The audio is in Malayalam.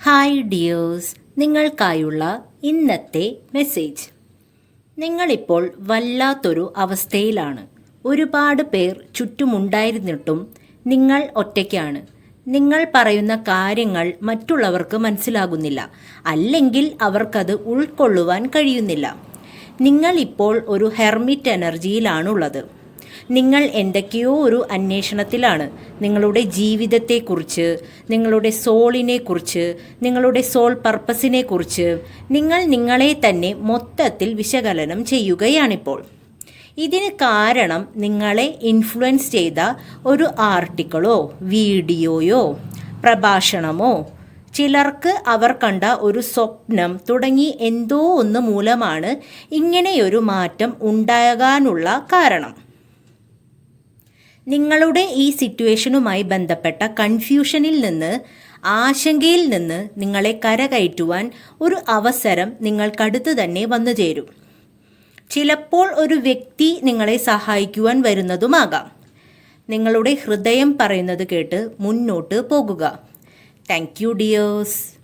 ഹായ് ഡിയേഴ്സ് നിങ്ങൾക്കായുള്ള ഇന്നത്തെ മെസ്സേജ് നിങ്ങളിപ്പോൾ വല്ലാത്തൊരു അവസ്ഥയിലാണ്. ഒരുപാട് പേർ ചുറ്റുമുണ്ടായിരുന്നിട്ടും നിങ്ങൾ ഒറ്റയ്ക്കാണ്. നിങ്ങൾ പറയുന്ന കാര്യങ്ങൾ മറ്റുള്ളവർക്ക് മനസ്സിലാകുന്നില്ല. അല്ലെങ്കിൽ അവർക്കത് ഉൾക്കൊള്ളുവാൻ കഴിയുന്നില്ല. നിങ്ങളിപ്പോൾ ഒരു ഹെർമിറ്റ് എനർജിയിലാണുള്ളത് നിങ്ങൾ എന്തൊക്കെയോ ഒരു അന്വേഷണത്തിലാണ്. നിങ്ങളുടെ ജീവിതത്തെക്കുറിച്ച് നിങ്ങളുടെ സോളിനെക്കുറിച്ച് നിങ്ങളുടെ സോൾ പർപ്പസിനെ കുറിച്ച് നിങ്ങൾ നിങ്ങളെ തന്നെ മൊത്തത്തിൽ വിശകലനം ചെയ്യുകയാണിപ്പോൾ. ഇതിന് കാരണം നിങ്ങളെ ഇൻഫ്ലുവൻസ് ചെയ്ത ഒരു ആർട്ടിക്കിളോ വീഡിയോയോ പ്രഭാഷണമോ ചിലർക്ക് അവർ കണ്ട ഒരു സ്വപ്നം തുടങ്ങി എന്തോ ഒന്ന് മൂലമാണ് ഇങ്ങനെയൊരു മാറ്റം ഉണ്ടാകാനുള്ള കാരണം. നിങ്ങളുടെ ഈ സിറ്റുവേഷനുമായി ബന്ധപ്പെട്ട കൺഫ്യൂഷനിൽ നിന്ന് ആശങ്കയിൽ നിന്ന് നിങ്ങളെ കരകയറ്റുവാൻ ഒരു അവസരം നിങ്ങൾക്കടുത്ത് തന്നെ വന്നു ചേരും. ചിലപ്പോൾ ഒരു വ്യക്തി നിങ്ങളെ സഹായിക്കുവാൻ വരുന്നതുമാകാം. നിങ്ങളുടെ ഹൃദയം പറയുന്നത് കേട്ട് മുന്നോട്ട് പോകുക. Thank you dears